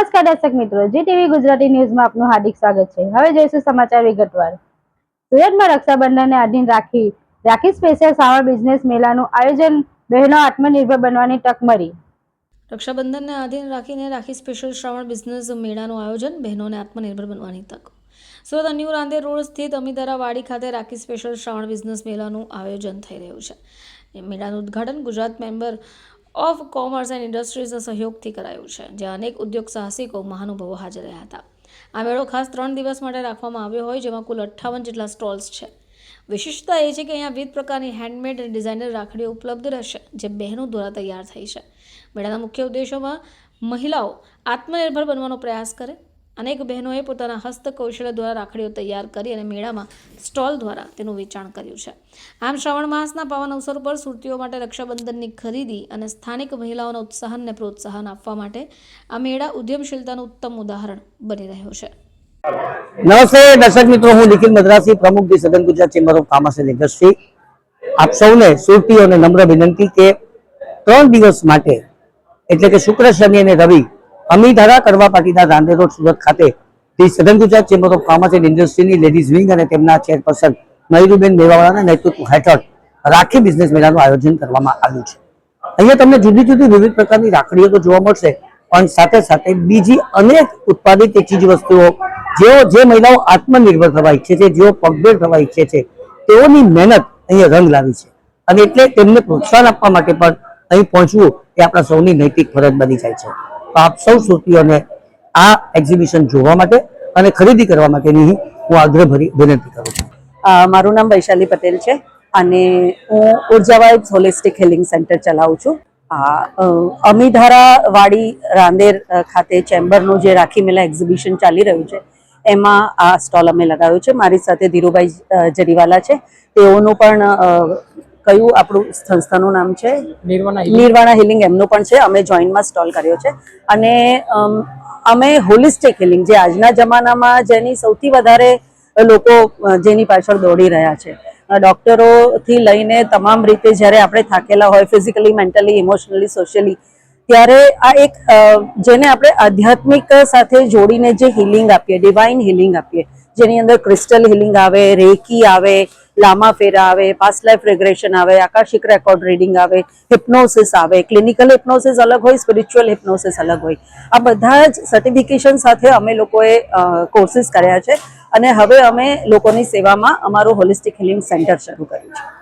નમસ્કાર દર્શક મિત્રો જી ટીવી ગુજરાતી ન્યૂઝમાં આપનું હાર્દિક સ્વાગત છે. હવે જોઈશું સમાચાર વિગતવાર. સુરતમાં રક્ષાબંધનને આધીન રાખી રાખી સ્પેશિયલ સાવર બિઝનેસ મેળાનું આયોજન બહેનો આત્મનિર્ભર બનવાની તક મળી. રક્ષાબંધનને આધીન રાખીને રાખી સ્પેશિયલ શ્રાવણ બિઝનેસ મેળાનું આયોજન બહેનોને આત્મનિર્ભર બનવાની તક. સુરત ન્યૂ રાંદેર રોડ સ્થિત અમિતારા વાડી ખાતે રાખી સ્પેશિયલ શ્રાવણ બિઝનેસ મેળાનું આયોજન થઈ રહ્યું છે. મેળાનું ઉદ્ઘાટન Gujarat member of commerce and ઇન્ડસ્ટ્રીઝના સહયોગથી કરાયું છે, જ્યાં અનેક ઉદ્યોગ સાહસિકો મહાનુભાવો હાજર રહ્યા હતા. આ મેળો ખાસ ત્રણ દિવસ માટે રાખવામાં આવ્યો હોય, જેમાં કુલ અઠ્ઠાવન જેટલા સ્ટોલ્સ છે. વિશિષ્ટતા એ છે કે અહીંયા વિવિધ પ્રકારની હેન્ડમેડ અને ડિઝાઇનર રાખડીઓ ઉપલબ્ધ રહેશે, જે બહેનો દ્વારા તૈયાર થઈ છે. મેળાના મુખ્ય ઉદ્દેશોમાં મહિલાઓ આત્મનિર્ભર બનવાનો પ્રયાસ કરે અનેક બહેનોએ પોતાના હસ્તકૌશલ્ય દ્વારા રાખડીઓ તૈયાર કરી અને મેળામાં સ્ટોલ દ્વારા તેનું વેચાણ કર્યું છે. આમ શ્રાવણ માસના પાવન અવસર પર સુરતીઓ માટે રક્ષાબંધનની ખરીદી અને સ્થાનિક મહિલાઓના ઉત્સાહનને પ્રોત્સાહન આપવા માટે આ મેળા ઉદ્યમશીલતાનું ઉત્તમ ઉદાહરણ બની રહ્યો છે. નમસ્તે, દર્શક મિત્રો, હું નિખિલ મદ્રાસી, પ્રમુખ the southern Gujarat chamber of commerce and industry. આપ સૌને સુરતીઓને નમ્ર વિનંતી કે ત્રણ દિવસ માટે, એટલે કે શુક્ર, શનિ અને રવિ અમીધારા કરવા પાટીદાર રાંધે રોડ સુરત ખાતે the southern Gujarat chamber of commerce and ઇન્ડસ્ટ્રીની ladies wing અને તેમના ચેરપર્સન મયુરીબેન મેવાવાળાના નેતૃત્વ હેઠળ રાખી બિઝનેસ મેળાનું આયોજન કરવામાં આવ્યું છે. અહીંયા તમને જુદી જુદી વિવિધ પ્રકારની રાખડીઓ તો જોવા મળશે, પણ સાથે સાથે બીજી અનેક ઉત્પાદિત ચીજ વસ્તુઓ, જેઓ જે મહિલાઓ આત્મનિર્ભર થવા ઈચ્છે છે, જેઓ પગભેર થવા ઈચ્છે છે, તેઓની મહેનત અહીંયા રંગ લાવી છે. અને એટલે તેમને પ્રોત્સાહન આપવા માટે પણ અહીં પહોંચવું એ આપણા સૌની નૈતિક ફરજ બની જાય છે. તો આપ સૌ સુરતીઓને આ એક્ઝિબિશન જોવા માટે અને ખરીદી કરવા માટેની હું આગ્રહભરી વિનંતી કરું છું. મારું નામ વૈશાલી પટેલ છે અને હું ઊર્જા વાઇબ્સ હોલિસ્ટિક હિલિંગ સેન્ટર ચલાવું છું. અમીધારા વાડી રાંદેર ખાતે ચેમ્બરનું જે રાખી મેલા એક્ઝિબિશન ચાલી રહ્યું છે, એમાં આ સ્ટોલ અમે લગાવ્યો છે. મારી સાથે ધીરુભાઈ જરીવાલા છે. તેઓનું પણ કયું આપણું સંસ્થાનું નામ છે? નિર્વાણા હિલિંગ એમનું પણ છે. અમે જોઈન્ટમાં સ્ટોલ કર્યો છે. અને અમ, હોલિસ્ટિક હિલિંગ જે આજના જમાનામાં જેની સૌથી વધારે લોકો જેની પાછળ દોડી રહ્યા છે. ડોક્ટરોથી લઈને તમામ રીતે જ્યારે આપણે થાકેલા હોય ફિઝિકલી મેન્ટલી ઇમોશનલી સોશિયલી ત્યારે આ એક જેને આપણે આધ્યાત્મિક સાથે જોડીને જે હિલિંગ આપીએ ડિવાઇન હિલિંગ આપીએ જેની અંદર ક્રિસ્ટલ હિલિંગ આવે રેકી આવે લામા ફેરા આવે પાસ્ટ લાઈફ રેગ્રેશન આવે, આકાશિક રેકોર્ડ રીડિંગ આવે હિપ્નોસિસ આવે ક્લિનિકલ હિપ્નોસિસ અલગ હોય સ્પિરિચ્યુઅલ હિપ્નોસિસ અલગ હોય. આ બધા જ સર્ટિફિકેશન સાથે અમે લોકોએ કોર્સિસ કર્યા છે અને હવે અમે લોકોની સેવામાં અમારું હોલિસ્ટિક હિલિંગ સેન્ટર શરૂ કર્યું છે.